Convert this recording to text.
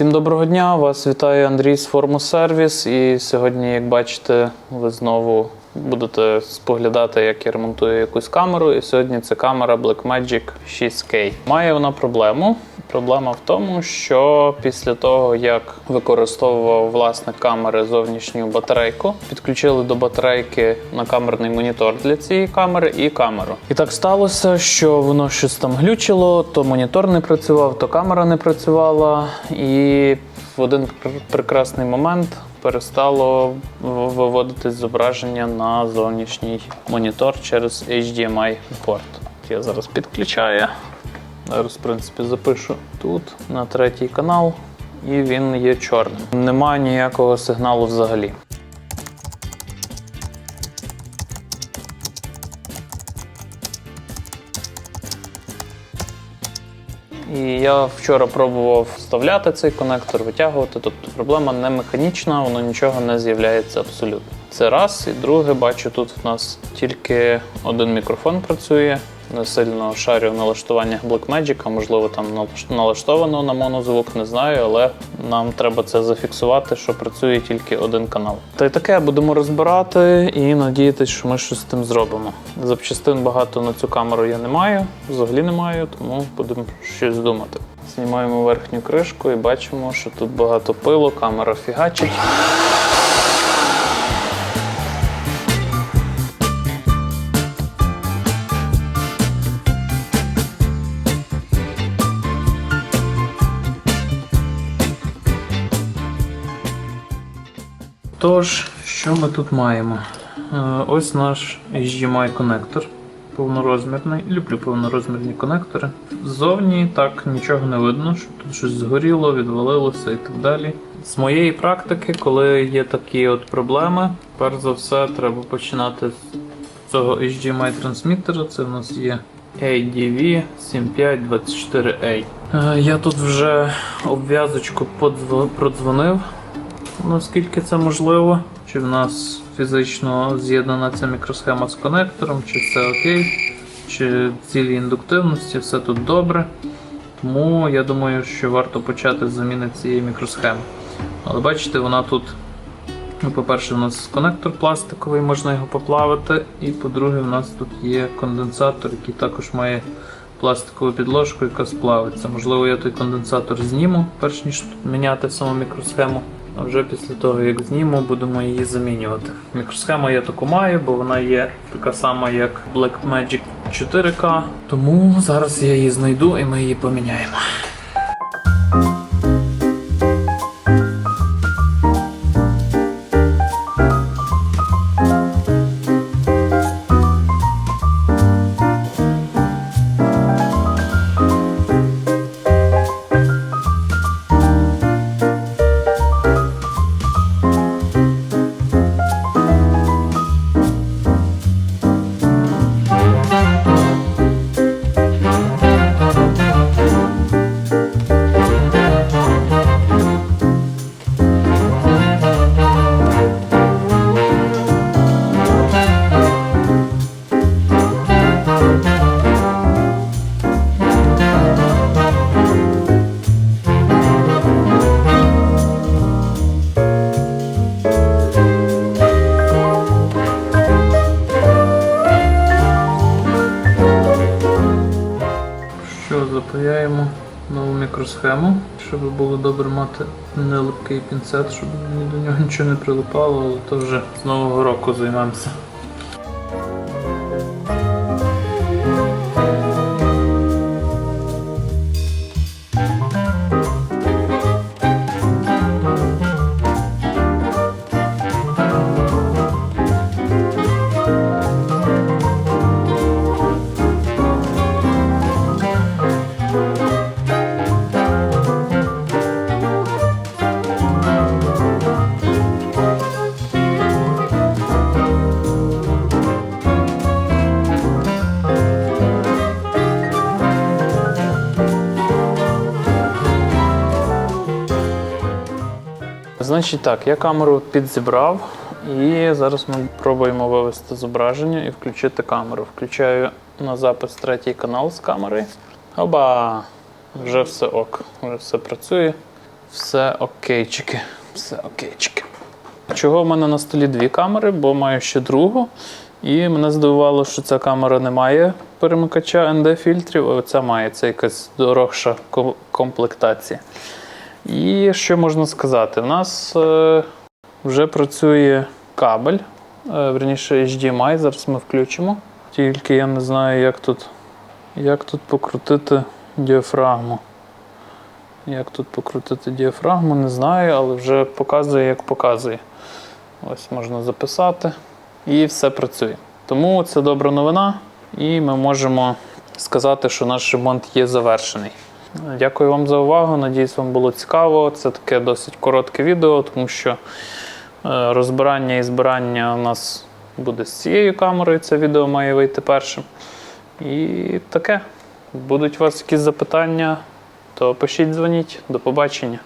Всім доброго дня! Вас вітає Андрій з Форму Сервіс. І сьогодні, як бачите, ви знову будете споглядати, як я ремонтую якусь камеру. І сьогодні це камера Blackmagic 6K. Має вона проблему. Проблема в тому, що після того, як використовував власник камери зовнішню батарейку, підключили до батарейки на камерний монітор для цієї камери і камеру. І так сталося, що воно щось там глючило, то монітор не працював, то камера не працювала, і в один пр- прекрасний момент перестало в- виводитись зображення на зовнішній монітор через HDMI порт. Я зараз підключаю. Зараз, в принципі, запишу тут на третій канал, і він є чорним. Немає ніякого сигналу взагалі. І я вчора пробував вставляти цей конектор, витягувати. Тобто проблема не механічна, воно нічого не з'являється абсолютно. Це раз. І друге, бачу, тут в нас тільки один мікрофон працює. Не сильно шарю в налаштуваннях Blackmagic, а можливо там налаштовано на монозвук, не знаю, але нам треба це зафіксувати, що працює тільки один канал. Та й таке будемо розбирати і надіятися, що ми щось з тим зробимо. Запчастин багато на цю камеру я не маю, взагалі не маю, тому будемо щось думати. Знімаємо верхню кришку і бачимо, що тут багато пилу, камера фігачить. Тож, що ми тут маємо? Е, Ось наш HDMI конектор повнорозмірний. Люблю повнорозмірні конектори. Ззовні так нічого не видно, що тут щось згоріло, відвалилося і так далі. З моєї практики, коли є такі от проблеми, перш за все треба починати з цього HDMI трансмітера. Це в нас є ADV 7524A. Е, Я тут вже обв'язочку продзвонив наскільки це можливо. Чи в нас фізично з'єднана ця мікросхема з конектором, чи все окей, чи цілі індуктивності, все тут добре. Тому я думаю, що варто почати з заміни цієї мікросхеми. Але бачите, вона тут, ну, по-перше, у нас конектор пластиковий, можна його поплавити. І по-друге, в нас тут є конденсатор, який також має пластикову підложку, яка сплавиться. Можливо, я той конденсатор зніму, перш ніж міняти саму мікросхему. А вже після того, як зніму, будемо її замінювати. Мікросхему я таку маю, бо вона є така сама, як Blackmagic 4K. Тому зараз я її знайду і ми її поміняємо. Нову мікросхему, щоб було добре мати нелипкий пінцет, щоб до нього нічого не прилипало, але то вже з нового року займемося. Значить так, я камеру підзібрав і зараз ми пробуємо вивести зображення і включити камеру. Включаю на запис третій канал з камери. Оба! Вже все ок, вже все працює. Все окейчики. Все окейчики. Чого в мене на столі дві камери, бо маю ще другу. І мене здивувало, що ця камера не має перемикача ND-фільтрів, а оця має. Це якась дорогша комплектація. І що можна сказати? У нас е, вже працює кабель, е, верніше HDMI, зараз ми включимо. Тільки я не знаю, як тут, як тут покрутити діафрагму. Як тут покрутити діафрагму, не знаю, але вже показує, як показує. Ось можна записати. І все працює. Тому це добра новина, і ми можемо сказати, що наш ремонт є завершений. Дякую вам за увагу. Надіюсь, вам було цікаво. Це таке досить коротке відео, тому що е, розбирання і збирання у нас буде з цією камерою. Це відео має вийти першим. І таке. Будуть у вас якісь запитання, то пишіть, дзвоніть. До побачення.